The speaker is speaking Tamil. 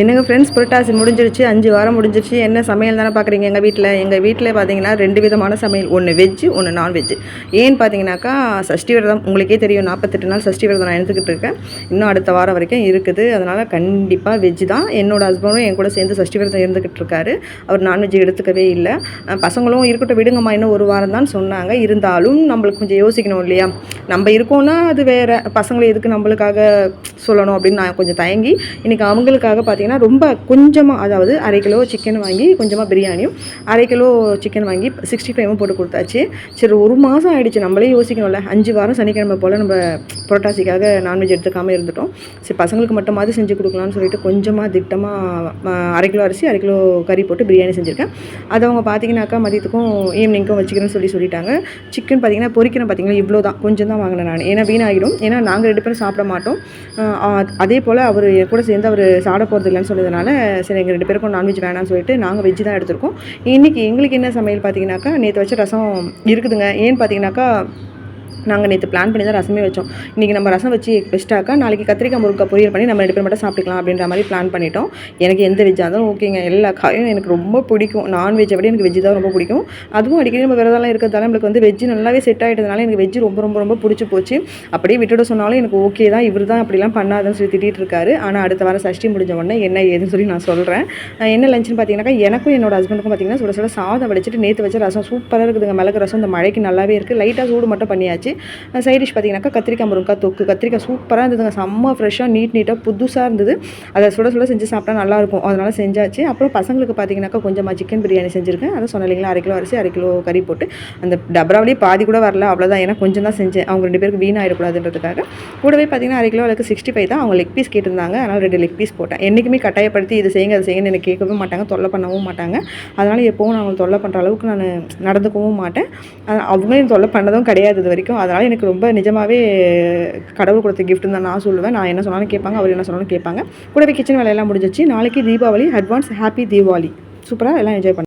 என்னங்க ஃப்ரெண்ட்ஸ் புரட்டாசி முடிஞ்சிருச்சு அஞ்சு வாரம் முடிஞ்சிருச்சு. என்ன சமையல் தானே பார்க்குறீங்க எங்கள் வீட்டில் எங்கள் வீட்டில் பார்த்தீங்கன்னா ரெண்டு விதமான சமையல். ஒன்று வெஜ்ஜு ஒன்று நான்வெஜ் ஏன்னு பார்த்தீங்கன்னாக்கா சஷ்டி விரதம் உங்களுக்கே தெரியும். நாற்பத்தெட்டு நாள் சஷ்டி விரதம் நான் எடுத்துக்கிட்டு இருக்கேன். இன்னும் அடுத்த வாரம் வரைக்கும் இருக்குது. அதனால் கண்டிப்பாக வெஜ் தான். என்னோட ஹஸ்பண்டும் என் கூட சேர்ந்து சஷ்டி விரதம் இருந்துக்கிட்டு இருக்காரு. அவர் நான்வெஜ் எடுத்துக்கவே இல்லை. பசங்களும் இருக்கட்டும் விடுங்கம்மா இன்னும் ஒரு வாரம் தான் சொன்னாங்க. இருந்தாலும் நம்மளுக்கு கொஞ்சம் யோசிக்கணும் இல்லையா? நம்ம இருக்கோம்னா அது வேறு. பசங்களை எதுக்கு நம்மளுக்காக சொல்லணும் அப்படின்னு நான் கொஞ்சம் தயங்கி இன்றைக்கி அவங்களுக்காக பார்த்தீங்கன்னா ரொம்ப கொஞ்சமாக அதாவது அரை கிலோ சிக்கன் வாங்கி கொஞ்சமாக பிரியாணியும் அரை கிலோ சிக்கன் வாங்கி சிக்ஸ்டி ஃபைவும் போட்டு கொடுத்தாச்சு. சரி ஒரு மாதம் ஆகிடுச்சு நம்மளே யோசிக்கணும்ல. அஞ்சு வாரம் சனிக்கிழமை போல் நம்ம புரட்டாசிக்காக நான்வெஜ் எடுத்துக்காமல் இருந்துட்டோம். சரி பசங்களுக்கு மட்டுமாவது செஞ்சு கொடுக்கலாம்னு சொல்லிட்டு கொஞ்சமாக திட்டமாக அரை கிலோ அரிசி அரை கிலோ கறி போட்டு பிரியாணி செஞ்சுருக்கேன். அதை அவங்க பார்த்தீங்கன்னாக்கா மதியத்துக்கும் ஈவினிங்க்கும் வச்சுக்கிறேன்னு சொல்லி சொல்லிட்டாங்க. சிக்கன் பார்த்தீங்கன்னா பொறிக்கிறேன் பார்த்தீங்கன்னா இவ்வளோ தான் கொஞ்சம் தான் வாங்கினேன் நான். ஏன்னா வீணாகிடும். ஏன்னா நாங்கள் ரெண்டு பேரும் சாப்பிட மாட்டோம். அதே போல் அவர் என் கூட சேர்ந்து அவர் சாட போகிறது இல்லைன்னு சொன்னதுனால சரி எங்கள் ரெண்டு பேருக்கும் நான்வெஜ் வேணாம்னு சொல்லிட்டு நாங்கள் வெஜ்ஜு தான் எடுத்திருக்கோம். இன்றைக்கி எங்களுக்கு என்ன சமையல் பார்த்தீங்கன்னாக்கா நேற்று வச்ச ரசம் இருக்குதுங்க. ஏன்னு பார்த்தீங்கன்னாக்கா நாங்கள் நேற்று பிளான் பண்ணி தான் ரசமே வச்சோம். இன்றைக்கி நம்ம ரசம் வச்சு பெஸ்ட்டாக்கா நாளைக்கு கத்திரிக்காய் முருக்கா பொரியல் பண்ணி நம்ம ரெண்டு பேர் மட்டும் சாப்பிட்டுக்கலாம் அப்படின்ற மாதிரி பிளான் பண்ணிட்டோம். எனக்கு எந்த வெஜ்ஜாக இருந்தாலும் ஓகேங்க எல்லா காயும் எனக்கு ரொம்ப பிடிக்கும். நான்வெஜ்ஜை விட எனக்கு வெஜ்ஜு தான் ரொம்ப பிடிக்கும். அதுவும் அடிக்கடி நம்ம விரதம்லாம் இருக்கிறதால நம்மளுக்கு வந்து வெஜ்ஜு நல்லாவே செட் ஆகிட்டதுனால எனக்கு வெஜ்ஜு ரொம்ப ரொம்ப ரொம்ப பிடிச்சி போச்சு. அப்படியே விட்டுட சொன்னாலும் எனக்கு ஓகே தான். இவர் தான் அப்படிலாம் பண்ணாதுன்னு சொல்லி திட்டிகிட்டு இருக்காரு. ஆனால் அடுத்த வாரம் சஷ்டி முடிஞ்ச உடனே என்ன ஏதுன்னு சொல்லி நான் சொல்கிறேன் என்ன லஞ்சுன்னு பார்த்தீங்கன்னாக்கா எனக்கும் என்னோட ஹஸ்பண்டுக்கும் பார்த்தீங்கன்னா சுட சுட சாதம் வடிச்சிட்டு நேற்று வச்ச ரசம் சூப்பராக இருக்குதுங்க. மிளகு ரசம் இந்த மழைக்கு நல்லாவே இருக்குது லைட்டாக சூடு மட்டும் பண்ணியாச்சு. சைட் டிஷ் பார்த்தீங்கன்னாக்கா கத்திரிக்காய் முருங்கக்காய் தொக்கு கத்திரிக்காய் சூப்பராக இருந்ததுங்க. செம்ம ஃப்ரெஷ்ஷாக நீட் நீட்டாக புதுசாக இருந்தது. அதை சுட சுட செஞ்சு சாப்பிட்டா நல்லாயிருக்கும் அதனால் செஞ்சாச்சு. அப்புறம் பசங்களுக்கு பார்த்தீங்கன்னாக்கா கொஞ்சமாக சிக்கன் பிரியாணி செஞ்சுருக்கேன். அதை சொன்ன இல்லைங்களா? அரை கிலோ அரிசி அரை கிலோ கறி போட்டு. அந்த டபராவிலேயே பாதி கூட வரல அவ்வளோதான் ஏன்னா கொஞ்சம் தான் செஞ்சேன். அவங்க ரெண்டு பேருக்கு வீணாயிடக்கூடாதுன்றதுக்காக. கூடவே பார்த்தீங்கன்னா அரை கிலோ அளவுக்கு சிக்ஸ்டி ஃபைவ் தான் அவங்க லெக் பீஸ் கேட்டிருந்தாங்க. அதனால் ரெண்டு லெக் பீஸ் போட்டேன். என்றைக்குமே கட்டாயப்படுத்தி இது செய்யுங்க அதை செய்யுங்க எனக்கு கேட்கவும் மாட்டாங்க தொல்லை பண்ணவும் மாட்டாங்க. அதனால் எப்போவும் நான் அவங்க தொல்லை பண்ணுற அளவுக்கு நான் நடந்துக்கவும் மாட்டேன். அஹ் அவங்களும் தொல்லை பண்ணதும் கிடையாது. இது வரைக்கும் அதனால் எனக்கு ரொம்ப நிஜமாகவே கடவுள் கொடுத்த கிஃப்ட்னு தான் நான் சொல்லுவேன். நான் என்ன சொன்னாலும் கேட்பாங்க அவர் என்ன சொன்னாலும் கேட்பாங்க. கூடவே கிச்சன் வேலையெல்லாம் முடிஞ்சிச்சு. நாளைக்கு தீபாவளி அட்வான்ஸ் ஹாப்பி தீபாவளி. சூப்பராக எல்லாம் என்ஜாய் பண்ண.